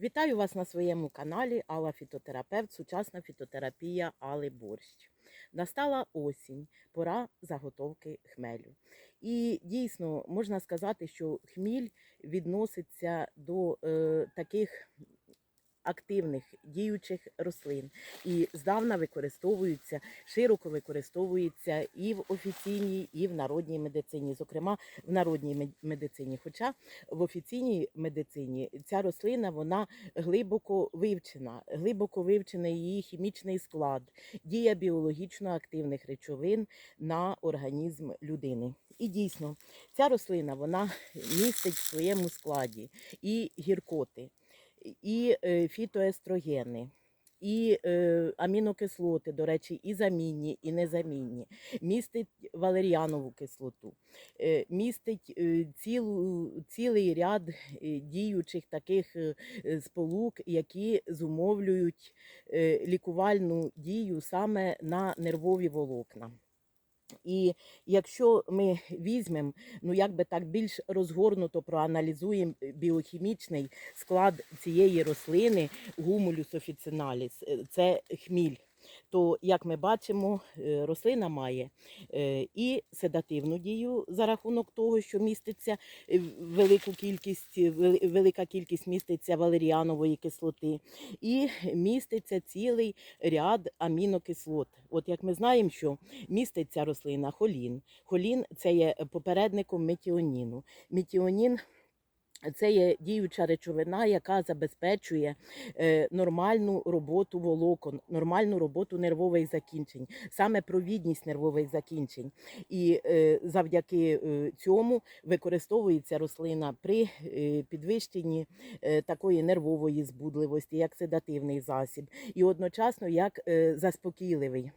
Вітаю вас на своєму каналі Алла Фітотерапевт, сучасна фітотерапія Али Борщ. Настала осінь, пора заготовки хмелю. І дійсно можна сказати, що хміль відноситься до е, таких активних діючих рослин і здавна використовуються, широко використовуються і в офіційній, і в народній медицині, зокрема в народній мед- медицині. Хоча в офіційній медицині ця рослина вона глибоко вивчена, глибоко вивчений її хімічний склад, дія біологічно активних речовин на організм людини. І дійсно, ця рослина вона містить в своєму складі і гіркоти, і е, фітоестрогени. І е, амінокислоти, до речі, і замінні, і незамінні, містить валеріанову кислоту, е, містить е, цілу, цілий ряд е, діючих таких е, сполук, які зумовлюють е, лікувальну дію саме на нервові волокна. І якщо ми візьмемо, ну як би так більш розгорнуто проаналізуємо е, біохімічний склад цієї рослини гумулюс офіціналіс, е, це хміль. То, як ми бачимо, е, рослина має е, і седативну дію за рахунок того, що міститься е, велику кількість, велика кількість міститься валеріанової кислоти, і міститься цілий ряд амінокислот. От як ми знаємо, що міститься рослина холін. Холін це є попередником метіоніну. Метіонін це є діюча речовина, яка забезпечує е, нормальну роботу волокон, нормальну роботу нервових закінчень, саме провідність нервових закінчень. І е, завдяки е, цьому використовується рослина при підвищенні такої нервової збудливості, як седативний засіб, і одночасно як заспокійливий.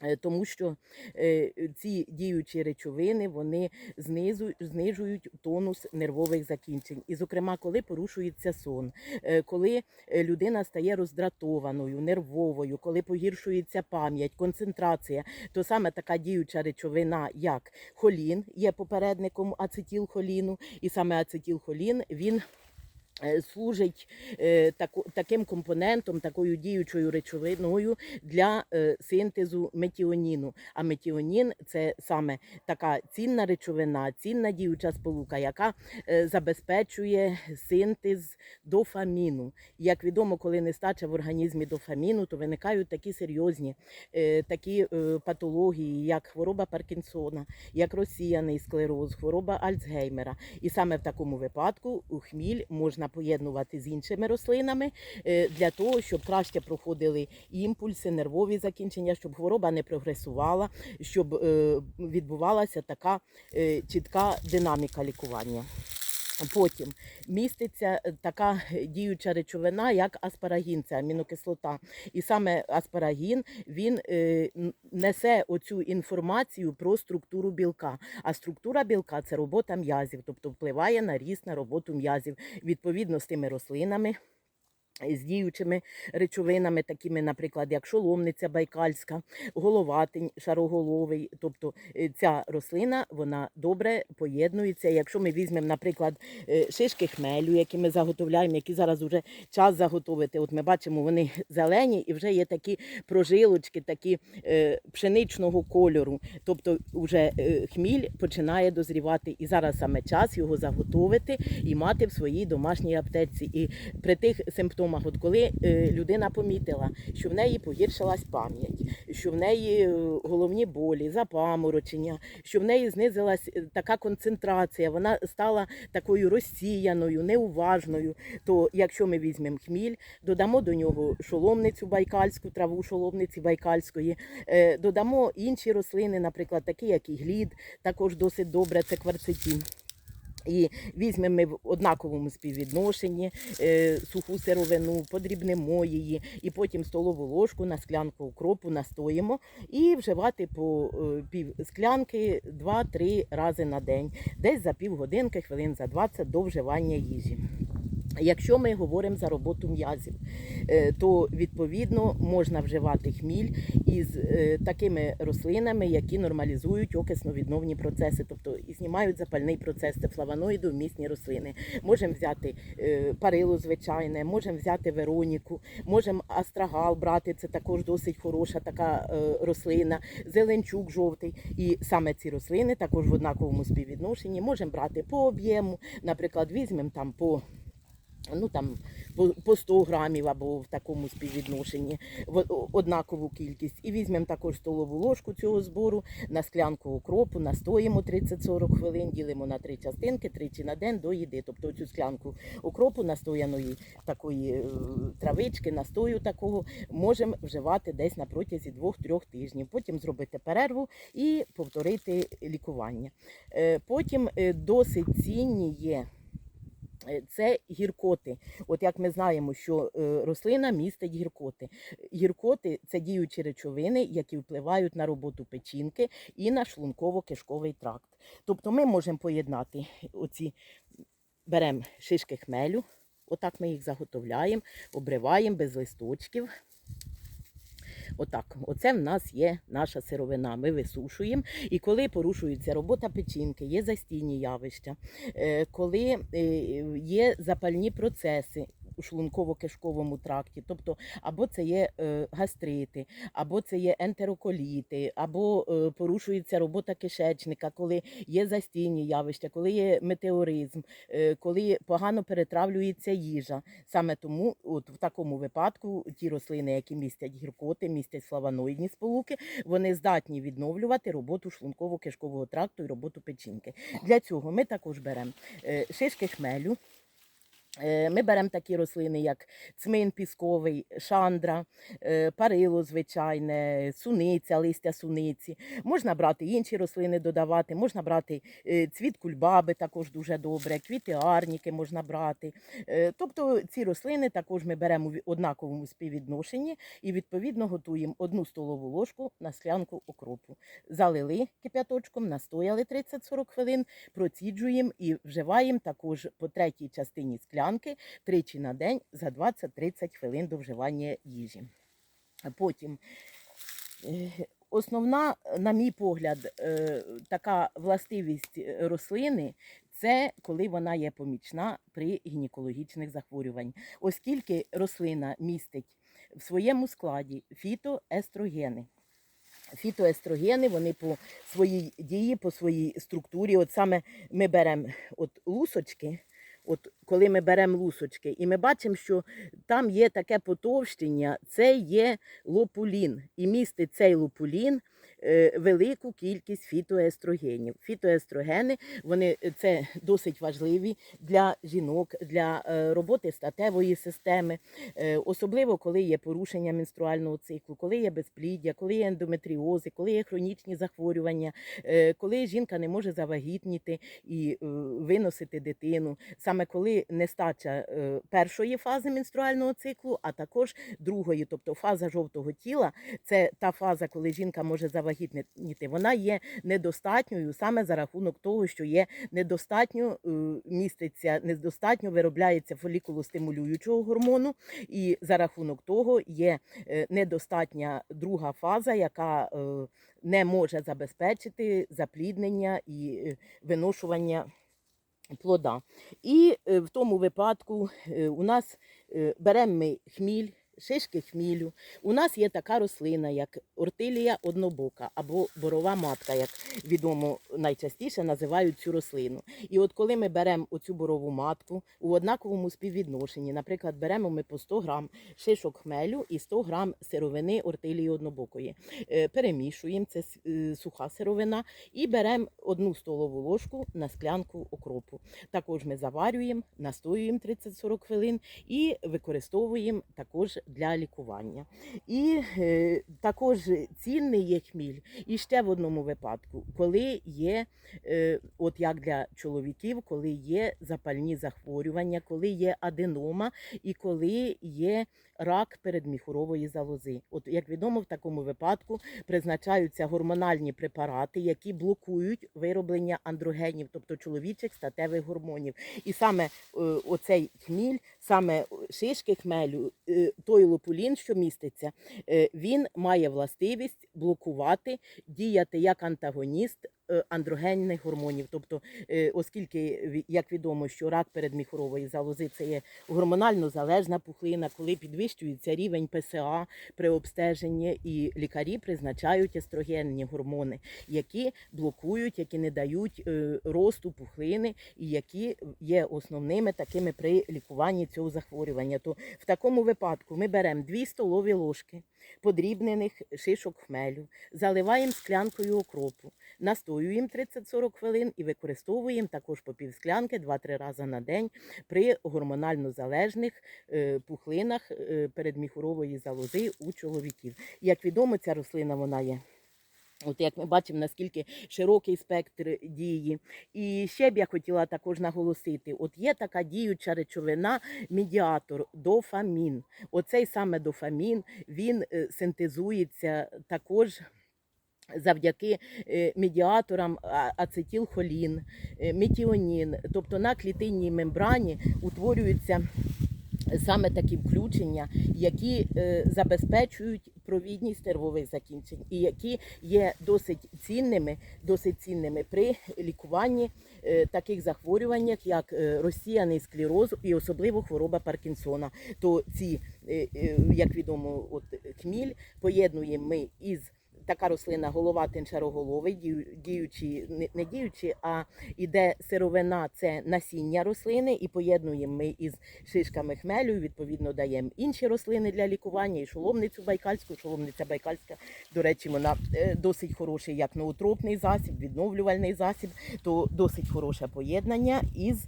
Е, Тому що е, ці діючі речовини вони знижують тонус нервових закінчень. І, зокрема, коли порушується сон, е, коли людина стає роздратованою, нервовою, коли погіршується пам'ять, концентрація, то саме така діюча речовина, як холін, є попередником ацетилхоліну, і саме ацетилхолін він. Е, Служить е, таким компонентом, такою діючою речовиною для е, синтезу метіоніну. А метіонін це саме така цінна речовина, цінна діюча сполука, яка забезпечує синтез дофаміну. Як відомо, коли нестача в організмі дофаміну, то виникають такі серйозні такі патології, як хвороба Паркінсона, як розсіяний склероз, хвороба Альцгеймера. І саме в такому випадку хміль можна поєднувати з іншими рослинами е, для того, щоб краще проходили імпульси, нервові закінчення, щоб хвороба не прогресувала, щоб е, відбувалася така е, чітка динаміка лікування. Потім міститься е, така діюча речовина, як аспарагін, це амінокислота. І саме аспарагін він е, несе оцю інформацію про структуру білка. А структура білка це робота м'язів, тобто впливає на ріст на роботу м'язів відповідно з тими рослинами. З діючими речовинами, такими, наприклад, як шоломниця байкальська, головатень, шароголовий. Тобто е, ця рослина вона добре поєднується. Якщо ми візьмемо, наприклад, е, шишки хмелю, які ми заготовляємо, які зараз вже час заготовити. От ми бачимо, вони зелені і вже є такі прожилочки, такі е, пшеничного кольору. Тобто, вже хміль починає дозрівати, і зараз саме час його заготовити і мати в своїй домашній аптеці. І при тих симптомах, от коли е, людина помітила, що в неї погіршилась пам'ять, що в неї е, головні болі, запаморочення, що в неї знизилась е, така концентрація, вона стала такою розсіяною, неуважною. То якщо ми візьмемо хміль, додамо до нього шоломницю байкальську, траву шоломниці байкальської, додамо інші рослини, наприклад, такі, як і глід, також досить добре, це кварцетін. І візьмемо ми в однаковому співвідношенні е, суху сировину, подрібнемо її, і потім столову ложку на склянку укропу настоїмо і вживати по е, пів склянки 2-3 рази на день, десь за півгодинки, хвилин за 20 до вживання їжі. Якщо ми говоримо за роботу м'язів, е, то відповідно можна вживати хміль із е, такими рослинами, які нормалізують окисно-відновні процеси, тобто і знімають запальний процес, це флавоноїдовмісні рослини. Можемо взяти е, парило звичайне, можемо взяти Вероніку, можемо астрагал брати, це також досить хороша така рослина, зеленчук жовтий. І саме ці рослини також в однаковому співвідношенні можемо брати по об'єму, наприклад, візьмемо там по ну там по, по 100 грамів або в такому співвідношенні однакову кількість. І візьмемо також столову ложку цього збору на склянку укропу, настоїмо 30-40 хвилин, ділимо на три частинки, тричі на день до їди. Тобто цю склянку укропу, настояної такої е, травички, настою такого, можемо вживати десь на протязі 2-3 тижнів. Потім зробити перерву і повторити лікування. Е, Потім е, досить цінні є. Е, Це гіркоти. От як ми знаємо, що е, рослина містить гіркоти. Гіркоти це діючі речовини, які впливають на роботу печінки і на шлунково-кишковий тракт. Тобто ми можемо поєднати оці, беремо шишки хмелю, отак ми їх заготовляємо, обриваємо без листочків. Отак, оце в нас є наша сировина. Ми висушуємо. І коли порушується робота печінки, є застійні явища, е, коли е, є запальні процеси. У шлунково-кишковому тракті, тобто або це є е, гастрити, або це є ентероколіти, або е, порушується робота кишечника, коли є застійні явища, коли є метеоризм, е, коли погано перетравлюється їжа. Саме тому, от в такому випадку, ті рослини, які містять гіркоти, містять флавоноїдні сполуки, вони здатні відновлювати роботу шлунково-кишкового тракту і роботу печінки. Для цього ми також беремо шишки хмелю. Е, Ми беремо такі рослини, як цмин пісковий, шандра, е, парило звичайне, суниця, листя суниці. Можна брати інші рослини додавати, можна брати е, цвіт кульбаби, також дуже добре, квіти арніки можна брати. Тобто ці рослини також ми беремо в однаковому співвідношенні і відповідно готуємо одну столову ложку на склянку окропу. Залили кип'яточком, настояли 30-40 хвилин, проціджуємо і вживаємо також по третій частині склянки тричі на день за 20-30 хвилин до вживання їжі. Потім е, основна, на мій погляд, е, така властивість е, рослини. Це коли вона є помічна при гінекологічних захворюваннях, оскільки рослина містить в своєму складі фітоестрогени. Фітоестрогени вони по своїй дії, по своїй структурі. От саме ми беремо от лусочки, от коли ми беремо лусочки, і ми бачимо, що там є таке потовщення, це є лопулін. І містить цей лопулін велику кількість фітоестрогенів. Фітоестрогени вони е, це досить важливі для жінок, для е, роботи статевої системи, Е, особливо коли є порушення менструального циклу, коли є безпліддя, коли є ендометріози, коли є хронічні захворювання, е, коли жінка не може завагітніти і е, виносити дитину, саме коли нестача е, першої фази менструального циклу, а також другої, тобто фаза жовтого тіла, це та фаза, коли жінка може завагітніти, вона є недостатньою саме за рахунок того, що є недостатньо е, міститься, недостатньо виробляється фолікулостимулюючого гормону, і за рахунок того є е, недостатня друга фаза, яка е, не може забезпечити запліднення і виношування плода. І в тому випадку у нас беремо ми хміль. Шишки хмілю. У нас є така рослина, як ортилія однобока або борова матка, як відомо найчастіше називають цю рослину. І от коли ми беремо оцю борову матку у однаковому співвідношенні, наприклад, беремо ми по 100 грам шишок хмелю і 100 грам сировини ортилії однобокої, Е, перемішуємо, це е, суха сировина, і беремо одну столову ложку на склянку окропу. Також ми заварюємо, настоюємо 30-40 хвилин і використовуємо також для лікування. І е, також цінний є хміль і ще в одному випадку, коли є, е, от як для чоловіків, коли є запальні захворювання, коли є аденома і коли є рак передміхурової залози. От як відомо, в такому випадку призначаються гормональні препарати, які блокують вироблення андрогенів, тобто чоловічих статевих гормонів. І саме е, оцей хміль, саме шишки хмелю, е, той лопулін, що міститься, е, він має властивість блокувати, діяти як антагоніст андрогенних гормонів. Тобто, е, оскільки, як відомо, що рак передміхурової залози це є гормонально залежна пухлина, коли підвищується рівень ПСА при обстеженні, і лікарі призначають естрогенні гормони, які блокують, які не дають е, росту пухлини і які є основними такими при лікуванні цього захворювання. То в такому випадку ми беремо 2 столові ложки подрібнених шишок хмелю, заливаємо склянкою окропу, настоюємо 30-40 хвилин і використовуємо також по пів склянки 2-3 рази на день при гормонально залежних е, пухлинах е, передміхурової залози у чоловіків. Як відомо, ця рослина вона є. От як ми бачимо, наскільки широкий спектр дії. І ще б я хотіла також наголосити: от є така діюча речовина, медіатор, дофамін. Оцей саме дофамін він е, синтезується також. Завдяки е, медіаторам ацетилхолін, е, метіонін, тобто на клітинній мембрані утворюються саме такі включення, які забезпечують провідність нервових закінчень і які є досить цінними, досить цінними при лікуванні е, таких захворюваннях, як е, розсіяний склероз і особливо хвороба Паркінсона. То ці, е, як відомо, от хміль поєднуємо ми із така рослина голова тинчароголовий, дію- діючі, не- не діючі, а іде сировина, це насіння рослини, і поєднуємо ми із шишками хмелю. Відповідно, даємо інші рослини для лікування, і шоломницю байкальську. Шоломниця байкальська, до речі, вона е, досить хороший як ноотропний засіб, відновлювальний засіб, то досить хороше поєднання із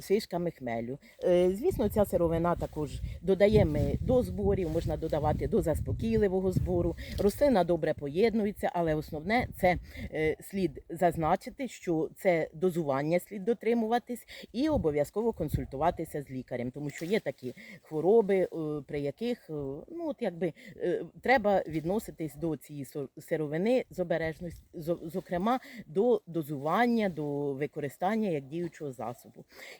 шишками хмелю. Е, Звісно, ця сировина також додаємо до зборів, можна додавати до заспокійливого збору. Рослина добре поєднується, але основне це е, слід зазначити, що це дозування слід дотримуватись і обов'язково консультуватися з лікарем, тому що є такі хвороби, е, при яких е, ну от якби е, треба відноситись до цієї сировини з обережністю, зо- зокрема до дозування, до використання як діючого засобу.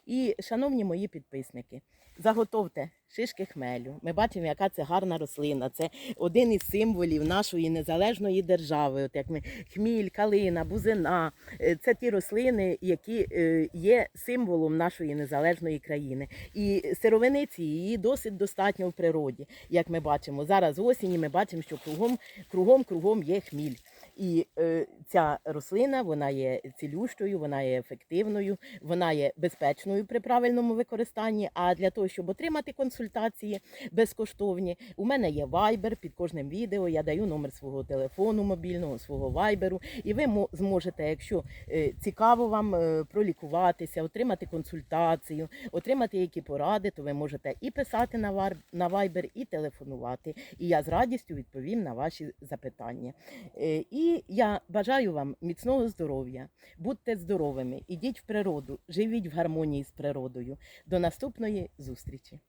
І, шановні мої підписники, заготовте шишки хмелю. Ми бачимо, яка це гарна рослина. Це один із символів нашої незалежної держави. От як ми хміль, калина, бузина. Е, Це ті рослини, які е, є символом нашої незалежної країни. І сировини цієї досить достатньо в природі. Як ми бачимо, зараз осінь, ми бачимо, що кругом, кругом, кругом є хміль. І е, ця рослина вона є цілющою, вона є ефективною, вона є безпечною при правильному використанні. А для того, щоб отримати консультації безкоштовні, у мене є вайбер. Під кожним відео я даю номер свого телефону мобільного, свого вайберу. І ви мо- зможете, якщо е, цікаво вам е, пролікуватися, отримати консультацію, отримати які поради, то ви можете і писати на вар- на вайбер, і телефонувати. І я з радістю відповім на ваші запитання. Е, І я бажаю вам міцного здоров'я, будьте здоровими, ідіть в природу, живіть в гармонії з природою. До наступної зустрічі!